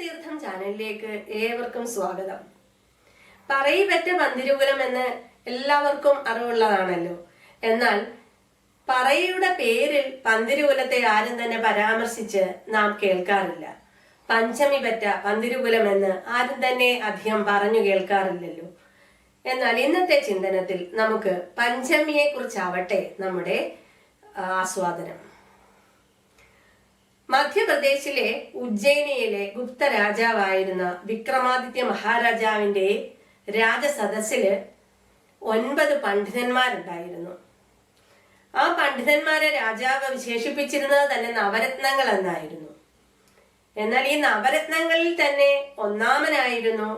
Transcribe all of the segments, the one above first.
തീർത്ഥം ചാനലിലേക്ക് ഏവർക്കും സ്വാഗതം. പറയിപ്പറ്റ മന്ദിരകുലം എന്ന് എല്ലാവർക്കും അറിവുള്ളതാണല്ലോ. എന്നാൽ പറയുടെ പേരിൽ പന്തിരുകുലത്തെ ആരും തന്നെ പരാമർശിച്ച് നാം കേൾക്കാറില്ല. പഞ്ചമി പറ്റ പന്തിരുകുലം എന്ന് ആരും തന്നെ അധികം പറഞ്ഞു കേൾക്കാറില്ലല്ലോ. എന്നാൽ ഇന്നത്തെ ചിന്തനത്തിൽ നമുക്ക് പഞ്ചമിയെ കുറിച്ചാവട്ടെ നമ്മുടെ ആസ്വാദനം. മധ്യപ്രദേശിലെ ഉജ്ജയിനിയിലെ ഗുപ്ത രാജാവായിരുന്ന വിക്രമാദിത്യ മഹാരാജാവിന്റെ രാജസദസ്സിൽ ഒൻപത് പണ്ഡിതന്മാരുണ്ടായിരുന്നു. ആ പണ്ഡിതന്മാരെ രാജാവ് വിശേഷിപ്പിച്ചിരുന്നത് തന്നെ നവരത്നങ്ങൾ എന്നായിരുന്നു. എന്നാൽ ഈ നവരത്നങ്ങളിൽ തന്നെ ഒന്നാമനായിരുന്നു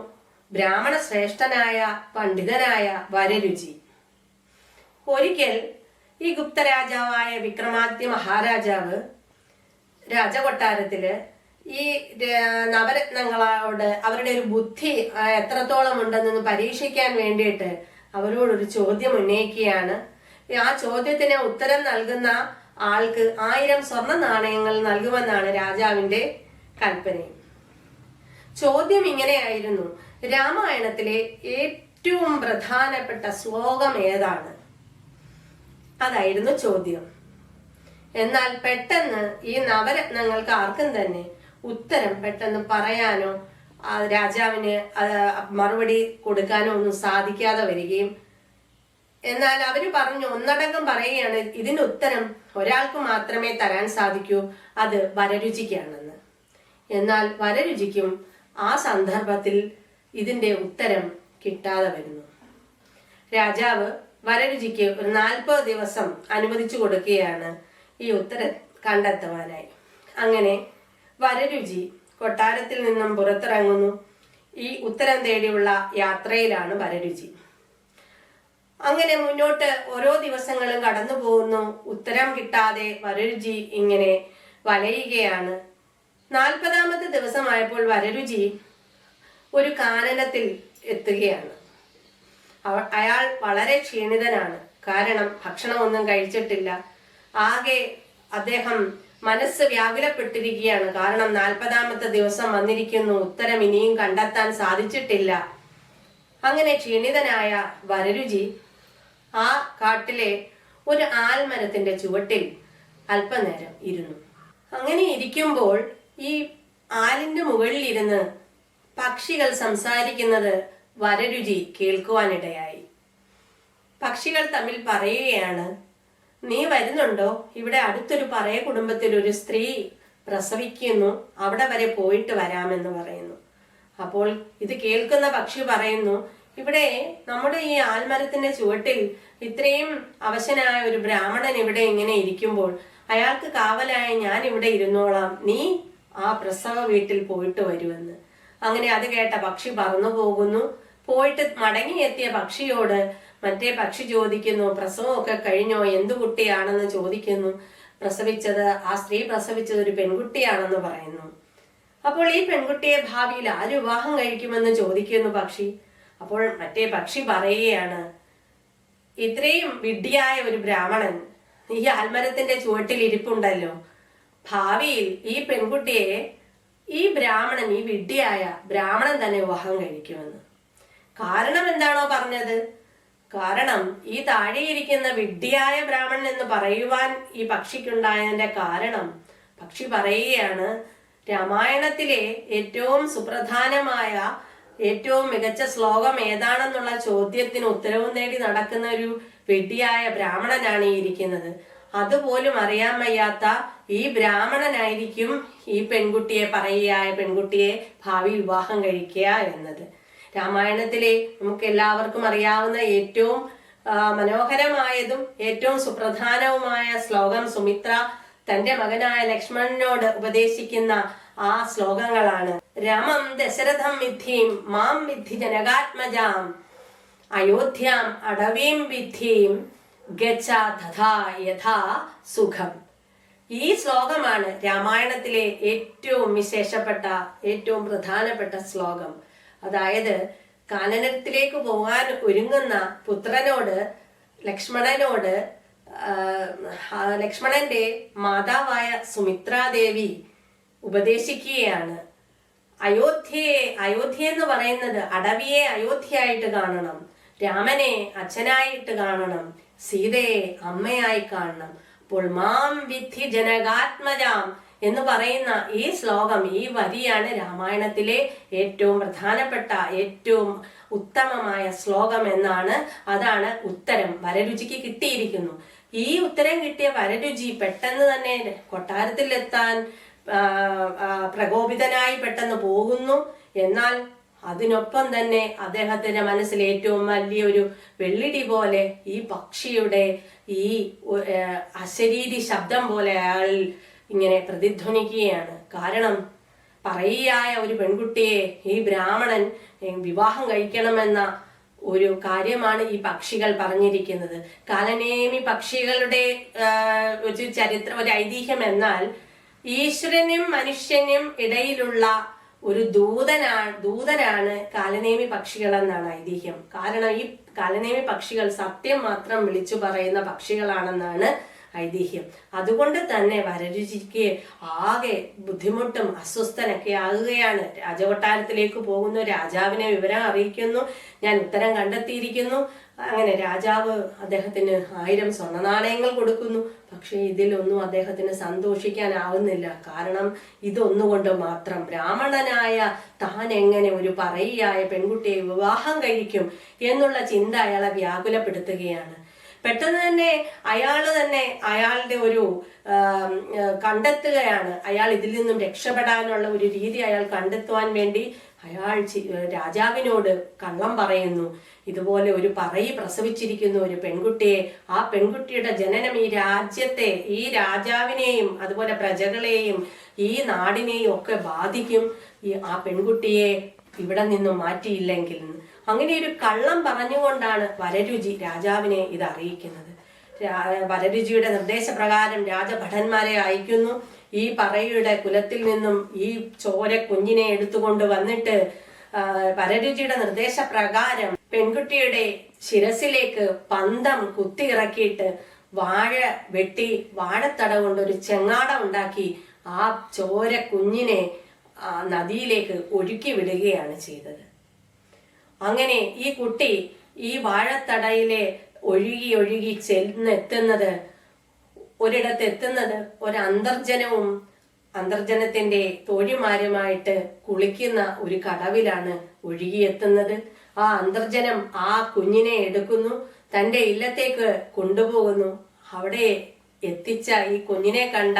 ബ്രാഹ്മണ ശ്രേഷ്ഠനായ പണ്ഡിതനായ വരരുചി. ഒരിക്കൽ ഈ ഗുപ്തരാജാവായ വിക്രമാദിത്യ മഹാരാജാവ് രാജകൊട്ടാരത്തിൽ ഈ നവരത്നങ്ങളോട് അവരുടെ ഒരു ബുദ്ധി എത്രത്തോളം ഉണ്ടെന്ന് പരീക്ഷിക്കാൻ വേണ്ടിയിട്ട് അവരോടൊരു ചോദ്യം ഉന്നയിക്കുകയാണ്. ആ ചോദ്യത്തിന് ഉത്തരം നൽകുന്ന ആൾക്ക് ആയിരം സ്വർണ നാണയങ്ങൾ നൽകുമെന്നാണ് രാജാവിന്റെ കൽപ്പന ചോദ്യം ഇങ്ങനെയായിരുന്നു. രാമായണത്തിലെ ഏറ്റവും പ്രധാനപ്പെട്ട ശ്ലോകം ഏതാണ്? അതായിരുന്നു ചോദ്യം. എന്നാൽ പെട്ടെന്ന് ഈ നവരത്നങ്ങൾക്ക് ആർക്കും തന്നെ ഉത്തരം പെട്ടെന്ന് പറയാനോ രാജാവിന് മറുപടി കൊടുക്കാനോ ഒന്നും സാധിക്കാതെ വരികയും. എന്നാൽ അവർ പറഞ്ഞു ഒന്നടങ്കം പറയുകയാണ് ഇതിന് ഉത്തരം ഒരാൾക്ക് മാത്രമേ തരാൻ സാധിക്കൂ അത് വരരുചിക്കാണെന്ന്. എന്നാൽ വരരുചിക്കും ആ സന്ദർഭത്തിൽ ഇതിന്റെ ഉത്തരം കിട്ടാതെ വരുന്നു. രാജാവ് വരരുചിക്ക് ഒരു നാൽപ്പത് ദിവസം അനുവദിച്ചു കൊടുക്കുകയാണ്. ഈ ഉത്തരം കണ്ടെത്തുവാനായി. അങ്ങനെ വരരുചി കൊട്ടാരത്തിൽ നിന്നും പുറത്തിറങ്ങുന്നു. ഈ ഉത്തരം തേടിയുള്ള യാത്രയിലാണ് വരരുചി. അങ്ങനെ മുന്നോട്ട് ഓരോ ദിവസങ്ങളും കടന്നു പോകുന്നു. ഉത്തരം കിട്ടാതെ വരരുചി ഇങ്ങനെ വലയുകയാണ്. നാൽപ്പതാമത്തെ ദിവസമായപ്പോൾ വരരുചി ഒരു കാനനത്തിൽ എത്തുകയാണ്. അയാൾ വളരെ ക്ഷീണിതനാണ്. കാരണം ഭക്ഷണമൊന്നും കഴിച്ചിട്ടില്ല. ആകെ അദ്ദേഹം മനസ്സ് വ്യാകുലപ്പെട്ടിരിക്കുകയാണ്. കാരണം നാൽപ്പതാമത്തെ ദിവസം വന്നിരിക്കുന്നു. ഉത്തരം ഇനിയും കണ്ടെത്താൻ സാധിച്ചിട്ടില്ല. അങ്ങനെ ക്ഷീണിതനായ വരരുചി ആ കാട്ടിലെ ഒരു ആൽമരത്തിന്റെ ചുവട്ടിൽ അല്പനേരം ഇരുന്നു. അങ്ങനെ ഇരിക്കുമ്പോൾ ഈ ആലിന്റെ മുകളിൽ ഇരുന്ന് പക്ഷികൾ സംസാരിക്കുന്നത് വരരുചി കേൾക്കുവാനിടയായി. പക്ഷികൾ തമ്മിൽ പറയുകയാണ് നീ വരുന്നുണ്ടോ? ഇവിടെ അടുത്തൊരു പറയ കുടുംബത്തിൽ ഒരു സ്ത്രീ പ്രസവിക്കുന്നു. അവിടെ വരെ പോയിട്ട് വരാമെന്ന് പറയുന്നു. അപ്പോൾ ഇത് കേൾക്കുന്ന പക്ഷി പറയുന്നു ഇവിടെ നമ്മുടെ ഈ ആൽമരത്തിന്റെ ചുവട്ടിൽ ഇത്രയും അവശനായ ഒരു ബ്രാഹ്മണൻ ഇവിടെ ഇങ്ങനെ ഇരിക്കുമ്പോൾ അയാൾക്ക് കാവലായ ഞാൻ ഇവിടെ ഇരുന്നോളാം. നീ ആ പ്രസവ വീട്ടിൽ പോയിട്ട് വരുമെന്ന്. അങ്ങനെ അത് കേട്ട പക്ഷി പറന്നു പോകുന്നു പോയിട്ട് മടങ്ങിയെത്തിയ പക്ഷിയോട് മറ്റേ പക്ഷി ചോദിക്കുന്നു പ്രസവമൊക്കെ കഴിഞ്ഞോ എന്തു കുട്ടിയാണെന്ന് ചോദിക്കുന്നു. പ്രസവിച്ചത് ആ സ്ത്രീ പ്രസവിച്ചത് ഒരു പെൺകുട്ടിയാണെന്ന് പറയുന്നു. അപ്പോൾ ഈ പെൺകുട്ടിയെ ഭാവിയിൽ ആര് വിവാഹം കഴിക്കുമെന്ന് ചോദിക്കുന്നു പക്ഷി. അപ്പോൾ മറ്റേ പക്ഷി പറയുകയാണ് ഇത്രയും വിഡ്ഢിയായ ഒരു ബ്രാഹ്മണൻ ഈ ആൽമരത്തിന്റെ ചുവട്ടിൽ ഇരിപ്പുണ്ടല്ലോ. ഭാവിയിൽ ഈ പെൺകുട്ടിയെ ഈ ബ്രാഹ്മണൻ ഈ വിഡ്ഢിയായ ബ്രാഹ്മണൻ തന്നെ വിവാഹം കഴിക്കുമെന്ന്. കാരണം എന്താണോ പറഞ്ഞത്? കാരണം ഈ താഴെയിരിക്കുന്ന വിഡ്ഢിയായ ബ്രാഹ്മണൻ എന്ന് പറയുവാൻ ഈ പക്ഷിക്കുണ്ടായതിന്റെ കാരണം. പക്ഷി പറയുകയാണ് രാമായണത്തിലെ ഏറ്റവും സുപ്രധാനമായ ഏറ്റവും മികച്ച ശ്ലോകം ഏതാണെന്നുള്ള ചോദ്യത്തിന് ഉത്തരവും നേടി നടക്കുന്ന ഒരു വിഡ്ഢിയായ ബ്രാഹ്മണനാണ് ഈ ഇരിക്കുന്നത്. അതുപോലും അറിയാൻ വയ്യാത്ത ഈ ബ്രാഹ്മണനായിരിക്കും ഈ പെൺകുട്ടിയെ പറയുകയായ പെൺകുട്ടിയെ ഭാവി വിവാഹം കഴിക്കുക എന്നത്. രാമായണത്തിലെ നമുക്ക് എല്ലാവർക്കും അറിയാവുന്ന ഏറ്റവും മനോഹരമായതും ഏറ്റവും സുപ്രധാനവുമായ ശ്ലോകം സുമിത്ര തന്റെ മകനായ ലക്ഷ്മണനോട് ഉപദേശിക്കുന്ന ആ ശ്ലോകങ്ങളാണ്. രാമം ദശരഥം വിദ്ധിം മാം വിദ്ധി ജനകാത്മജാം അയോധ്യാം അടവീം വിദ്ധിയും ഗച്ഛ തഥാ യഥാ സുഖം. ഈ ശ്ലോകമാണ് രാമായണത്തിലെ ഏറ്റവും വിശേഷപ്പെട്ട ഏറ്റവും പ്രധാനപ്പെട്ട ശ്ലോകം. അതായത് കാനനത്തിലേക്ക് പോകാൻ ഒരുങ്ങുന്ന പുത്രനോട് ലക്ഷ്മണനോട് ലക്ഷ്മണന്റെ മാതാവായ സുമിത്രാദേവി ഉപദേശിക്കുകയാണ്. അയോധ്യയെ അയോധ്യ എന്ന് പറയുന്നത് അടവിയെ അയോധ്യയായിട്ട് കാണണം രാമനെ അച്ഛനായിട്ട് കാണണം സീതയെ അമ്മയായി കാണണം. അപ്പോൾ മാം വിധി ജനകാത്മജാം എന്ന് പറയുന്ന ഈ ശ്ലോകം ഈ വരിയാണ് രാമായണത്തിലെ ഏറ്റവും പ്രധാനപ്പെട്ട ഏറ്റവും ഉത്തമമായ ശ്ലോകം എന്നാണ് അതാണ് ഉത്തരം. വരരുചിക്ക് കിട്ടിയിരിക്കുന്നു. ഈ ഉത്തരം കിട്ടിയ വരരുചി പെട്ടെന്ന് തന്നെ കൊട്ടാരത്തിലെത്താൻ പ്രകോപിതനായി പെട്ടെന്ന് പോകുന്നു. എന്നാൽ അതിനൊപ്പം തന്നെ അദ്ദേഹത്തിന്റെ മനസ്സിൽ ഏറ്റവും വലിയൊരു വെള്ളിടി പോലെ ഈ പക്ഷിയുടെ ഈ അശരീരി ശബ്ദം പോലെ അയാൾ ഇങ്ങനെ പ്രതിധ്വനിക്കുകയാണ്. കാരണം പറയുകയായ ഒരു പെൺകുട്ടിയെ ഈ ബ്രാഹ്മണൻ വിവാഹം കഴിക്കണമെന്ന ഒരു കാര്യമാണ് ഈ പക്ഷികൾ പറഞ്ഞിരിക്കുന്നത്. കാലനേമി പക്ഷികളുടെ ഒരു ചരിത്രം ഒരു ഐതിഹ്യം എന്നാൽ ഈശ്വരനും മനുഷ്യനും ഇടയിലുള്ള ഒരു ദൂതനാണ് ദൂതരാണ് കാലനേമി പക്ഷികൾ എന്നാണ് ഐതിഹ്യം. കാരണം ഈ കാലനേമി പക്ഷികൾ സത്യം മാത്രം വിളിച്ചു പറയുന്ന പക്ഷികളാണെന്നാണ് ഐതിഹ്യം. അതുകൊണ്ട് തന്നെ വരരുചിക്ക് ആകെ ബുദ്ധിമുട്ടും അസ്വസ്ഥനൊക്കെ ആകുകയാണ്. രാജകൊട്ടാരത്തിലേക്ക് പോകുന്നു. രാജാവിനെ വിവരം അറിയിക്കുന്നു. ഞാൻ ഉത്തരം കണ്ടെത്തിയിരിക്കുന്നു. അങ്ങനെ രാജാവ് അദ്ദേഹത്തിന് ആയിരം സ്വർണ നാണയങ്ങൾ കൊടുക്കുന്നു. പക്ഷേ ഇതിലൊന്നും അദ്ദേഹത്തിന് സന്തോഷിക്കാനാവുന്നില്ല. കാരണം ഇതൊന്നുകൊണ്ട് മാത്രം ബ്രാഹ്മണനായ താൻ എങ്ങനെ ഒരു പറയിയായ പെൺകുട്ടിയെ വിവാഹം കഴിക്കും എന്നുള്ള ചിന്ത അയാളെ വ്യാകുലപ്പെടുത്തുകയാണ്. പെട്ടെന്ന് തന്നെ അയാൾ തന്നെ അയാളുടെ ഒരു കണ്ടെത്തുകയാണ്. അയാൾ ഇതിൽ നിന്നും രക്ഷപ്പെടാനുള്ള ഒരു രീതി അയാൾ കണ്ടെത്തുവാൻ വേണ്ടി അയാൾ രാജാവിനോട് കള്ളം പറയുന്നു. ഇതുപോലെ ഒരു പറയി പ്രസവിച്ചിരിക്കുന്ന ഒരു പെൺകുട്ടിയെ ആ പെൺകുട്ടിയുടെ ജനനം ഈ രാജ്യത്തെ ഈ രാജാവിനെയും അതുപോലെ പ്രജകളെയും ഈ നാടിനെയും ഒക്കെ ബാധിക്കും. ഈ ആ പെൺകുട്ടിയെ ഇവിടെ നിന്നും മാറ്റിയില്ലെങ്കിൽ അങ്ങനെ ഒരു കള്ളം പറഞ്ഞുകൊണ്ടാണ് വരരുചി രാജാവിനെ ഇത് അറിയിക്കുന്നത്. വരരുചിയുടെ നിർദ്ദേശപ്രകാരം രാജഭടന്മാരെ അയക്കുന്നു. ഈ പറയുടെ കുലത്തിൽ നിന്നും ഈ ചോര കുഞ്ഞിനെ എടുത്തുകൊണ്ട് വന്നിട്ട് വരരുചിയുടെ നിർദ്ദേശപ്രകാരം പെൺകുട്ടിയുടെ ശിരസിലേക്ക് പന്തം കുത്തി ഇറക്കിയിട്ട് വാഴ വെട്ടി വാഴത്തട കൊണ്ട് ഒരു ചെങ്ങാട ഉണ്ടാക്കി ആ ചോര കുഞ്ഞിനെ നദിയിലേക്ക് ഒഴുക്കി വിടുകയാണ് ചെയ്തത്. അങ്ങനെ ഈ കുട്ടി ഈ വാഴത്തടയിലെ ഒഴുകി ഒഴുകി ചെന്നെത്തുന്നത് ഒരിടത്ത് എത്തുന്നത് ഒരു അന്തർജനവും അന്തർജനത്തിന്റെ തോഴിമാരുമായിട്ട് കുളിക്കുന്ന ഒരു കടവിലാണ് ഒഴുകിയെത്തുന്നത്. ആ അന്തർജനം ആ കുഞ്ഞിനെ എടുക്കുന്നു തന്റെ ഇല്ലത്തേക്ക് കൊണ്ടുപോകുന്നു. അവിടെ എത്തിച്ച ഈ കുഞ്ഞിനെ കണ്ട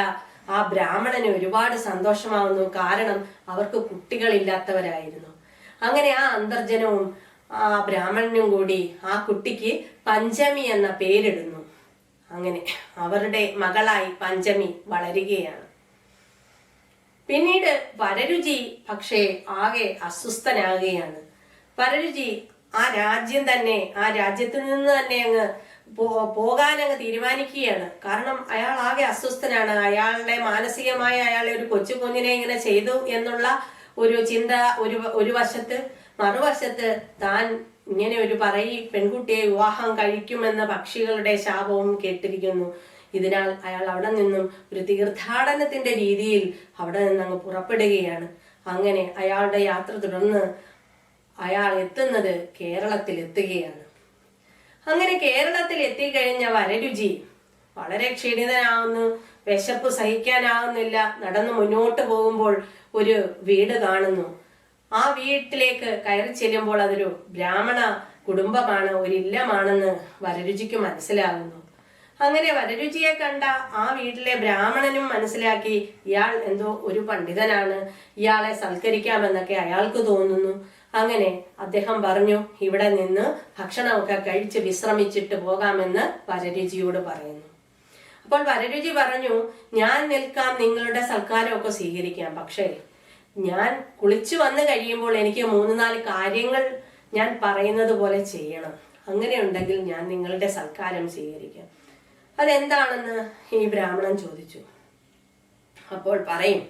ആ ബ്രാഹ്മണന് ഒരുപാട് സന്തോഷമാവുന്നു. കാരണം അവർക്ക് കുട്ടികളില്ലാത്തവരായിരുന്നു. അങ്ങനെ ആ അന്തർജനവും ആ ബ്രാഹ്മണനും കൂടി ആ കുട്ടിക്ക് പഞ്ചമി എന്ന പേരിടുന്നു. അങ്ങനെ അവരുടെ മകളായി പഞ്ചമി വളരുകയാണ്. പിന്നീട് വരരുചി പക്ഷേ ആകെ അസ്വസ്ഥനാകുകയാണ്. വരരുചി ആ രാജ്യം തന്നെ ആ രാജ്യത്ത് നിന്ന് തന്നെ അങ്ങ് പോ- പോകാൻ അങ്ങ് തീരുമാനിക്കുകയാണ്. കാരണം അയാൾ ആകെ അസ്വസ്ഥനാണ്. അയാളുടെ മാനസികമായ അയാളെ ഒരു കൊച്ചു കുഞ്ഞിനെ ഇങ്ങനെ ചെയ്തു എന്നുള്ള ഒരു ചിന്ത ഒരു ഒരു വശത്ത് മറുവശത്ത് താൻ ഇങ്ങനെ ഒരു പറയി പെൺകുട്ടിയെ വിവാഹം കഴിക്കുമെന്ന പക്ഷികളുടെ ശാപവും കേട്ടിരിക്കുന്നു. ഇതിനാൽ അയാൾ അവിടെ നിന്നും ഒരു തീർത്ഥാടനത്തിന്റെ രീതിയിൽ അവിടെ നിന്ന് അങ്ങ് പുറപ്പെടുകയാണ്. അങ്ങനെ അയാളുടെ യാത്ര തുടർന്ന് അയാൾ എത്തുന്നത് കേരളത്തിൽ എത്തുകയാണ്. അങ്ങനെ കേരളത്തിൽ എത്തിക്കഴിഞ്ഞ വരരുചി വളരെ ക്ഷീണിതനാവുന്നു. വിശപ്പ് സഹിക്കാനാവുന്നില്ല. നടന്നു മുന്നോട്ട് പോകുമ്പോൾ ഒരു വീട് കാണുന്നു. ആ വീട്ടിലേക്ക് കയറി ചെല്ലുമ്പോൾ അതൊരു ബ്രാഹ്മണ കുടുംബമാണ് ഒരു ഇല്ലമാണെന്ന് വരരുചിക്ക് മനസ്സിലാകുന്നു. അങ്ങനെ വരരുചിയെ കണ്ട ആ വീട്ടിലെ ബ്രാഹ്മണനും മനസ്സിലാക്കി ഇയാൾ എന്തോ ഒരു പണ്ഡിതനാണ്. ഇയാളെ സൽക്കരിക്കാമെന്നൊക്കെ അയാൾക്ക് തോന്നുന്നു. അങ്ങനെ അദ്ദേഹം പറഞ്ഞു ഇവിടെ നിന്ന് ഭക്ഷണമൊക്കെ കഴിച്ച് വിശ്രമിച്ചിട്ട് പോകാമെന്ന് വരരുചിയോട് പറയുന്നു. അപ്പോൾ വരരുചി പറഞ്ഞു ഞാൻ നിൽക്കാം നിങ്ങളുടെ സൽക്കാരമൊക്കെ സ്വീകരിക്കാം. പക്ഷേ ഞാൻ കുളിച്ചു വന്നു കഴിയുമ്പോൾ എനിക്ക് മൂന്ന് നാല് കാര്യങ്ങൾ ഞാൻ പറയുന്നത് പോലെ ചെയ്യണം. അങ്ങനെ ഉണ്ടെങ്കിൽ ഞാൻ നിങ്ങളുടെ സൽക്കാരം സ്വീകരിക്കാം. അതെന്താണെന്ന് ഈ ബ്രാഹ്മണൻ ചോദിച്ചു. അപ്പോൾ പറയും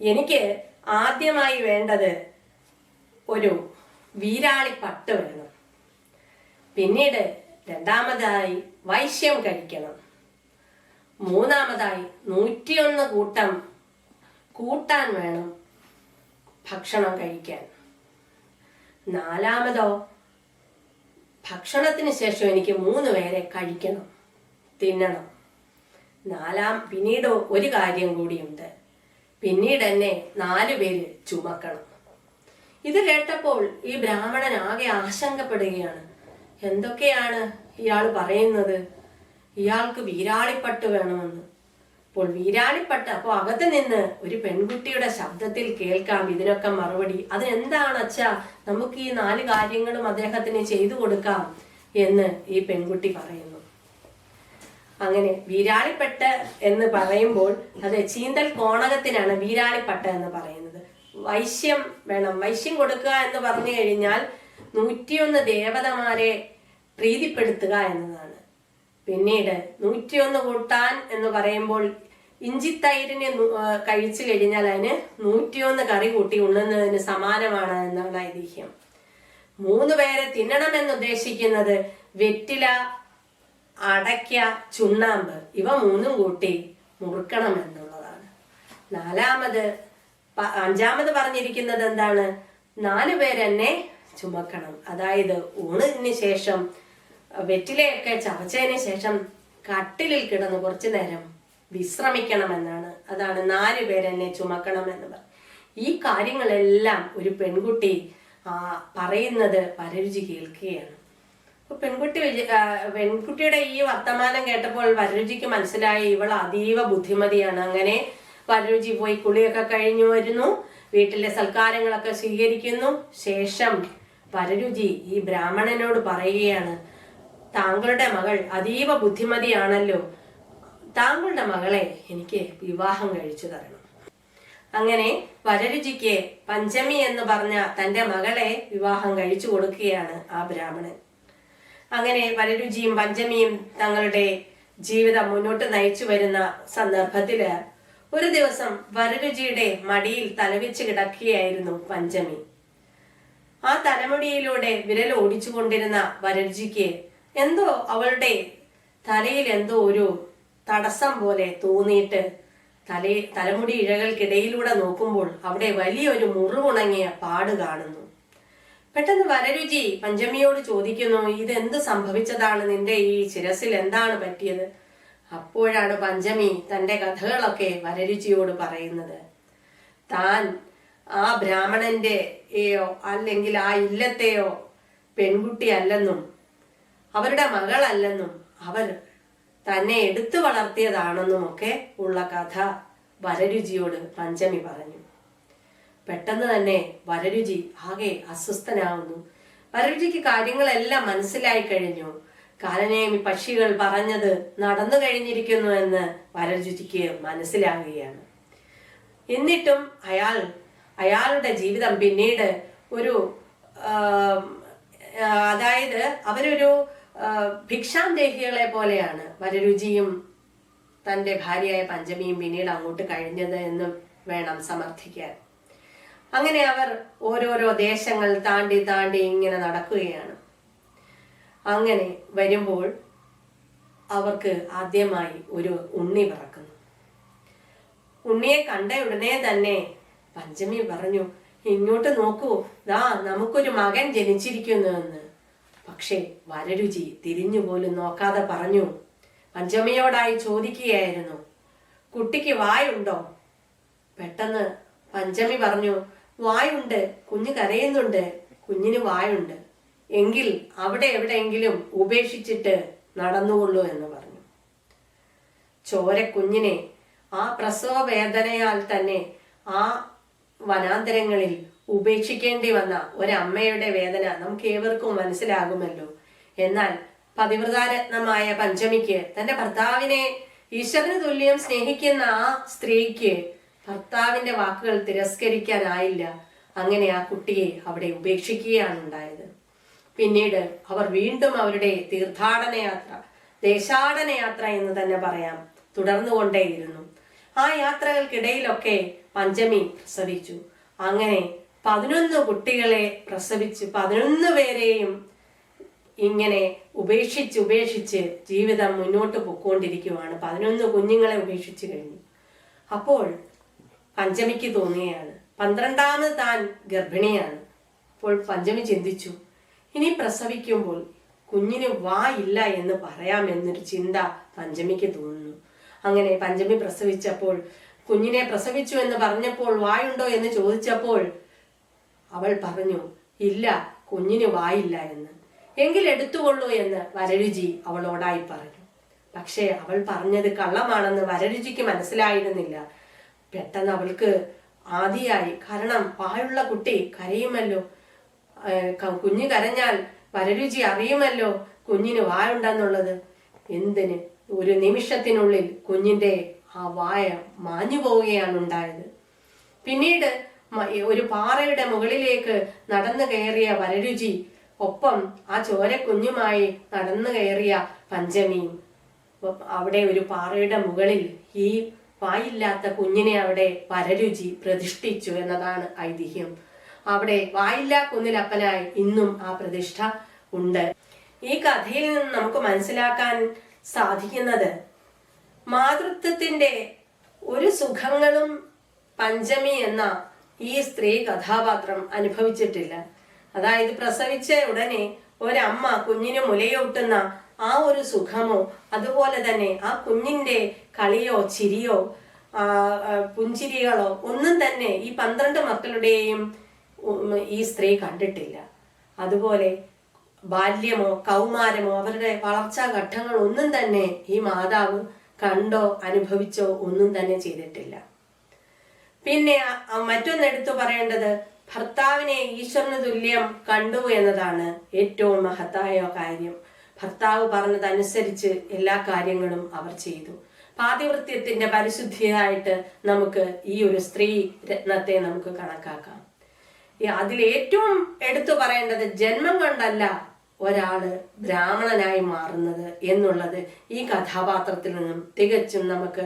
എനിക്ക് ആദ്യമായി വേണ്ടത് ഒരു വീരാളി പട്ട് വേണം. പിന്നീട് രണ്ടാമതായി വൈശ്യം കഴിക്കണം. മൂന്നാമതായി നൂറ്റിയൊന്ന് കൂട്ടം കൂട്ടാൻ വേണം ഭക്ഷണം കഴിക്കാൻ. നാലാമതോ ഭക്ഷണത്തിന് ശേഷം എനിക്ക് മൂന്ന് പേരെ കഴിക്കണം തിന്നണം. നാലാം പിന്നീട് ഒരു കാര്യം കൂടിയുണ്ട്. പിന്നീട് എന്നെ നാലു പേര് ചുമക്കണം. ഇത് കേട്ടപ്പോൾ ഈ ബ്രാഹ്മണൻ ആകെ ആശങ്കപ്പെടുകയാണ്. എന്തൊക്കെയാണ് ഇയാൾ പറയുന്നത്? ഇയാൾക്ക് വീരാളിപ്പട്ട് വേണമെന്ന്. അപ്പോൾ വീരാളിപ്പട്ട് അപ്പോൾ അകത്ത് നിന്ന് ഒരു പെൺകുട്ടിയുടെ ശബ്ദത്തിൽ കേൾക്കാം ഇതിനൊക്കെ മറുപടി. അതിനെന്താണ് അച്ഛാ? നമുക്ക് ഈ നാല് കാര്യങ്ങളും അദ്ദേഹത്തിന് ചെയ്തു കൊടുക്കാം എന്ന് ഈ പെൺകുട്ടി പറയുന്നു. അങ്ങനെ വീരാളിപ്പട്ട് എന്ന് പറയുമ്പോൾ അത് ചീന്തൽ കോണകത്തിനാണ് വീരാളിപ്പട്ട് എന്ന് പറയുന്നത്. വൈശ്യം വേണം. വൈശ്യം കൊടുക്കുക എന്ന് പറഞ്ഞു കഴിഞ്ഞാൽ നൂറ്റിയൊന്ന് ദേവതമാരെ പ്രീതിപ്പെടുത്തുക എന്നതാണ്. പിന്നീട് നൂറ്റിയൊന്ന് കൂട്ടാൻ എന്ന് പറയുമ്പോൾ ഇഞ്ചിത്തൈരിനെ കഴിച്ചു കഴിഞ്ഞാൽ അതിന് നൂറ്റിയൊന്ന് കറി കൂട്ടി ഉണ്ണുന്നതിന് സമാനമാണ് എന്നാണ് ഐതിഹ്യം. മൂന്ന് പേരെ തിന്നണമെന്ന് ഉദ്ദേശിക്കുന്നത് വെറ്റില അടയ്ക്ക ചുണ്ണാമ്പ് ഇവ മൂന്നും കൂട്ടി മുറുക്കണം എന്നുള്ളതാണ്. നാലാമത് അഞ്ചാമത് പറഞ്ഞിരിക്കുന്നത് എന്താണ്? നാലു പേരെന്നെ ചുമക്കണം. അതായത് ഊണിന് ശേഷം വെറ്റിലയൊക്കെ ചവച്ചതിന് ശേഷം കട്ടിലിൽ കിടന്ന് കുറച്ചു നേരം വിശ്രമിക്കണമെന്നാണ്. അതാണ് നാല് പേരെന്നെ ചുമക്കണം എന്ന് പറ ഈ കാര്യങ്ങളെല്ലാം ഒരു പെൺകുട്ടി പറയുന്നത് വരരുചി കേൾക്കുകയാണ്. പെൺകുട്ടി പെൺകുട്ടിയുടെ ഈ വർത്തമാനം കേട്ടപ്പോൾ വരരുചിക്ക് മനസ്സിലായി ഇവൾ അതീവ ബുദ്ധിമതിയാണ്. അങ്ങനെ വരരുചി പോയി കുളിയൊക്കെ കഴിഞ്ഞു വരുന്നു. വീട്ടിലെ സൽക്കാരങ്ങളൊക്കെ സ്വീകരിക്കുന്നു. ശേഷം വരരുചി ഈ ബ്രാഹ്മണനോട് പറയുകയാണ് താങ്കളുടെ മകൾ അതീവ ബുദ്ധിമതിയാണല്ലോ. താങ്കളുടെ മകളെ എനിക്ക് വിവാഹം കഴിച്ചു തരണം. അങ്ങനെ വരരുചിക്ക് പഞ്ചമി എന്ന് പറഞ്ഞ തന്റെ മകളെ വിവാഹം കഴിച്ചു കൊടുക്കുകയാണ് ആ ബ്രാഹ്മണൻ. അങ്ങനെ വരരുചിയും പഞ്ചമിയും തങ്ങളുടെ ജീവിതം മുന്നോട്ട് നയിച്ചു വരുന്ന സന്ദർഭത്തിൽ ഒരു ദിവസം വരരുചിയുടെ മടിയിൽ തലവെച്ച് കിടക്കുകയായിരുന്നു പഞ്ചമി. ആ തലമുടിയിലൂടെ വിരൽ ഓടിച്ചുകൊണ്ടിരുന്ന വരരുചിക്ക് എന്തോ അവളുടെ തലയിൽ എന്തോ ഒരു തടസ്സം പോലെ തോന്നിയിട്ട് തല തലമുടി ഇഴകൾക്കിടയിലൂടെ നോക്കുമ്പോൾ അവിടെ വലിയൊരു മുറിവുണങ്ങിയ പാട് കാണുന്നു. പെട്ടെന്ന് വരരുചി പഞ്ചമിയോട് ചോദിക്കുന്നു ഇതെന്ത് സംഭവിച്ചതാണ്? നിന്റെ ഈ ശിരസിൽ എന്താണ് പറ്റിയത്? അപ്പോഴാണ് പഞ്ചമി തന്റെ കഥകളൊക്കെ വരരുചിയോട് പറയുന്നത്. താൻ ആ ബ്രാഹ്മണന്റെയോ അല്ലെങ്കിൽ ആ ഇല്ലത്തെയോ പെൺകുട്ടി അല്ലെന്നും അവരുടെ മകളല്ലെന്നും അവർ തന്നെ എടുത്തു വളർത്തിയതാണെന്നും ഒക്കെ ഉള്ള കഥ വരരുചിയോട് പഞ്ചമി പറഞ്ഞു. പെട്ടെന്ന് തന്നെ വരരുചി ആകെ അസ്വസ്ഥനാവുന്നു. വരരുചിക്ക് കാര്യങ്ങളെല്ലാം മനസ്സിലായി കഴിഞ്ഞു. കാലനേമി പക്ഷികൾ പറഞ്ഞത് നടന്നു കഴിഞ്ഞിരിക്കുന്നു എന്ന് വരരുചിക്ക് മനസ്സിലാകുകയാണ്. എന്നിട്ടും അയാൾ അയാളുടെ ജീവിതം പിന്നീട് ഒരു അതായത് അവരൊരു ഭിക്ഷാന്തേഹികളെ പോലെയാണ് വരരുചിയും തന്റെ ഭാര്യയായ പഞ്ചമിയും പിന്നീട് അങ്ങോട്ട് കഴിഞ്ഞത് എന്നും വേണം സമർത്ഥിക്കാൻ. അങ്ങനെ അവർ ഓരോരോ ദേശങ്ങൾ താണ്ടി താണ്ടി ഇങ്ങനെ നടക്കുകയാണ്. അങ്ങനെ വരുമ്പോൾ അവർക്ക് ആദ്യമായി ഒരു ഉണ്ണി പിറക്കുന്നു. ഉണ്ണിയെ കണ്ട ഉടനെ തന്നെ പഞ്ചമി പറഞ്ഞു ഇങ്ങോട്ട് നോക്കൂ. ദാ നമുക്കൊരു മകൻ ജനിച്ചിരിക്കുന്നു എന്ന്. പക്ഷേ വരരുചി തിരിഞ്ഞുപോലും നോക്കാതെ പറഞ്ഞു പഞ്ചമിയോടായി ചോദിക്കുകയായിരുന്നു. കുട്ടിക്ക് വായുണ്ടോ? പെട്ടെന്ന് പഞ്ചമി പറഞ്ഞു വായുണ്ട് കുഞ്ഞ് കരയുന്നുണ്ട് കുഞ്ഞിന് വായുണ്ട്. എങ്കിൽ അവിടെ എവിടെയെങ്കിലും ഉപേക്ഷിച്ചിട്ട് നടന്നുകൊള്ളൂ എന്ന് പറഞ്ഞു. ചോര കുഞ്ഞിനെ ആ പ്രസവ വേദനയാൽ തന്നെ ആ വനാന്തരങ്ങളിൽ ഉപേക്ഷിക്കേണ്ടി വന്ന ഒരമ്മയുടെ വേദന നമുക്ക് ഏവർക്കും മനസ്സിലാകുമല്ലോ. എന്നാൽ പതിവ്രതാരത്നമായ പഞ്ചമിക്ക് തന്റെ ഭർത്താവിനെ ഈശ്വരന് തുല്യം സ്നേഹിക്കുന്ന ആ സ്ത്രീക്ക് ഭർത്താവിന്റെ വാക്കുകൾ തിരസ്കരിക്കാനായില്ല. അങ്ങനെ ആ കുട്ടിയെ അവിടെ ഉപേക്ഷിക്കുകയാണ് ഉണ്ടായത് പിന്നീട് അവർ വീണ്ടും അവരുടെ തീർത്ഥാടന യാത്ര ദേശാടന യാത്ര എന്ന് തന്നെ പറയാം തുടർന്നുകൊണ്ടേയിരുന്നു. ആ യാത്രകൾക്കിടയിലൊക്കെ പഞ്ചമി പ്രസവിച്ചു. അങ്ങനെ പതിനൊന്ന് കുട്ടികളെ പ്രസവിച്ച് പതിനൊന്ന് പേരെയും ഇങ്ങനെ ഉപേക്ഷിച്ച് ഉപേക്ഷിച്ച് ജീവിതം മുന്നോട്ട് പൊക്കോണ്ടിരിക്കുവാണ്. പതിനൊന്ന് കുഞ്ഞുങ്ങളെ ഉപേക്ഷിച്ച് കഴിഞ്ഞു. അപ്പോൾ പഞ്ചമിക്ക് തോന്നുകയാണ് പന്ത്രണ്ടാമത് താൻ ഗർഭിണിയാണ്. അപ്പോൾ പഞ്ചമി ചിന്തിച്ചു ഇനി പ്രസവിക്കുമ്പോൾ കുഞ്ഞിന് വാ ഇല്ല എന്ന് പറയാമെന്നൊരു ചിന്ത പഞ്ചമിക്ക് തോന്നുന്നു. അങ്ങനെ പഞ്ചമി പ്രസവിച്ചപ്പോൾ കുഞ്ഞിനെ പ്രസവിച്ചു എന്ന് പറഞ്ഞപ്പോൾ വായുണ്ടോ എന്ന് ചോദിച്ചപ്പോൾ അവൾ പറഞ്ഞു ഇല്ല കുഞ്ഞിന് വായില്ല എന്ന്. എങ്കിൽ എടുത്തുകൊള്ളൂ എന്ന് വരരുചി അവളോടായി പറഞ്ഞു. പക്ഷേ അവൾ പറഞ്ഞത് കള്ളമാണെന്ന് വരരുചിക്ക് മനസ്സിലായിരുന്നില്ല. പെട്ടെന്ന് അവൾക്ക് ആദിയായി കാരണം വായുള്ള കുട്ടി കരയുമല്ലോ. കുഞ്ഞ് കരഞ്ഞാൽ വരരുചി അറിയുമല്ലോ കുഞ്ഞിന് വായുണ്ടെന്നുള്ളത്. എന്തിന്? ഒരു നിമിഷത്തിനുള്ളിൽ കുഞ്ഞിന്റെ ആ വായ മാഞ്ഞു പോവുകയാണ് ഉണ്ടായത് പിന്നീട് ഒരു പാറയുടെ മുകളിലേക്ക് നടന്നു കയറിയ വരരുചി ഒപ്പം ആ ചോര കുഞ്ഞുമായി നടന്നു കയറിയ പഞ്ചമിയും അവിടെ ഒരു പാറയുടെ മുകളിൽ ഈ വായില്ലാത്ത കുഞ്ഞിനെ അവിടെ വരരുചി പ്രതിഷ്ഠിച്ചു എന്നതാണ് ഐതിഹ്യം. അവിടെ വായില്ലാ കുന്നിലപ്പനായി ഇന്നും ആ പ്രതിഷ്ഠ ഉണ്ട്. ഈ കഥയിൽ നിന്ന് നമുക്ക് മനസ്സിലാക്കാൻ സാധിക്കുന്നത് മാതൃത്വത്തിന്റെ ഒരു സുഖങ്ങളും പഞ്ചമി എന്ന ഈ സ്ത്രീ കഥാപാത്രം അനുഭവിച്ചിട്ടില്ല. അതായത് പ്രസവിച്ച ഉടനെ ഒരമ്മ കുഞ്ഞിന് മുലയൂട്ടുന്ന ആ ഒരു സുഖമോ അതുപോലെ തന്നെ ആ കുഞ്ഞിന്റെ കളിയോ ചിരിയോ പുഞ്ചിരികളോ ഒന്നും തന്നെ ഈ പന്ത്രണ്ട് മക്കളുടെയും ഈ സ്ത്രീ കണ്ടിട്ടില്ല. അതുപോലെ ബാല്യമോ കൗമാരമോ അവരുടെ വളർച്ചാ ഘട്ടങ്ങൾ ഒന്നും തന്നെ ഈ മാതാവ് കണ്ടോ അനുഭവിച്ചോ ഒന്നും തന്നെ ചെയ്തിട്ടില്ല. പിന്നെ മറ്റൊന്നെടുത്തു പറയേണ്ടത് ഭർത്താവിനെ ഈശ്വരന് തുല്യം കണ്ടു എന്നതാണ് ഏറ്റവും മഹത്തായ കാര്യം. ഭർത്താവ് പറഞ്ഞതനുസരിച്ച് എല്ലാ കാര്യങ്ങളും അവർ ചെയ്തു. പാതിവൃത്യത്തിന്റെ പരിശുദ്ധിയായിട്ട് നമുക്ക് ഈ ഒരു സ്ത്രീ രത്നത്തെ നമുക്ക് കണക്കാക്കാം. ഏറ്റവും എടുത്തു പറയേണ്ടത് ജന്മം കൊണ്ടല്ല ഒരാൾ ബ്രാഹ്മണനായി മാറുന്നത് എന്നുള്ളത് ഈ കഥാപാത്രത്തിൽ നിന്നും തികച്ചും നമുക്ക്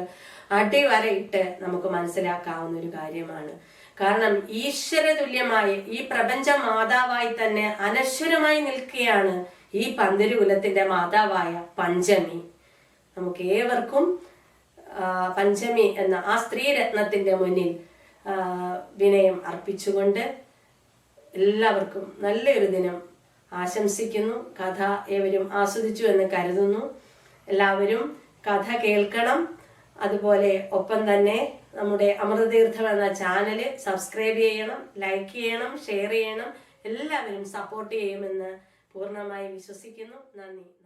അടിവരയിട്ട് നമുക്ക് മനസ്സിലാക്കാവുന്ന ഒരു കാര്യമാണ്. കാരണം ഈശ്വര തുല്യമായി ഈ പ്രപഞ്ച മാതാവായി തന്നെ അനശ്വരമായി നിൽക്കുകയാണ് ഈ പന്തിരു കുലത്തിന്റെ മാതാവായ പഞ്ചമി. നമുക്ക് ഏവർക്കും പഞ്ചമി എന്ന ആ സ്ത്രീ രത്നത്തിന്റെ മുന്നിൽ വിനയം അർപ്പിച്ചുകൊണ്ട് എല്ലാവർക്കും നല്ലൊരു ദിനം ആശംസിക്കുന്നു. കഥ ഏവരും ആസ്വദിച്ചു എന്ന് കരുതുന്നു. എല്ലാവരും കഥ കേൾക്കണം. അതുപോലെ ഒപ്പം തന്നെ നമ്മുടെ അമൃതതീർത്ഥം എന്ന ചാനൽ സബ്സ്ക്രൈബ് ചെയ്യണം ലൈക്ക് ചെയ്യണം ഷെയർ ചെയ്യണം എല്ലാവരും സപ്പോർട്ട് ചെയ്യുമെന്ന് പൂർണമായി വിശ്വസിക്കുന്നു. നന്ദി.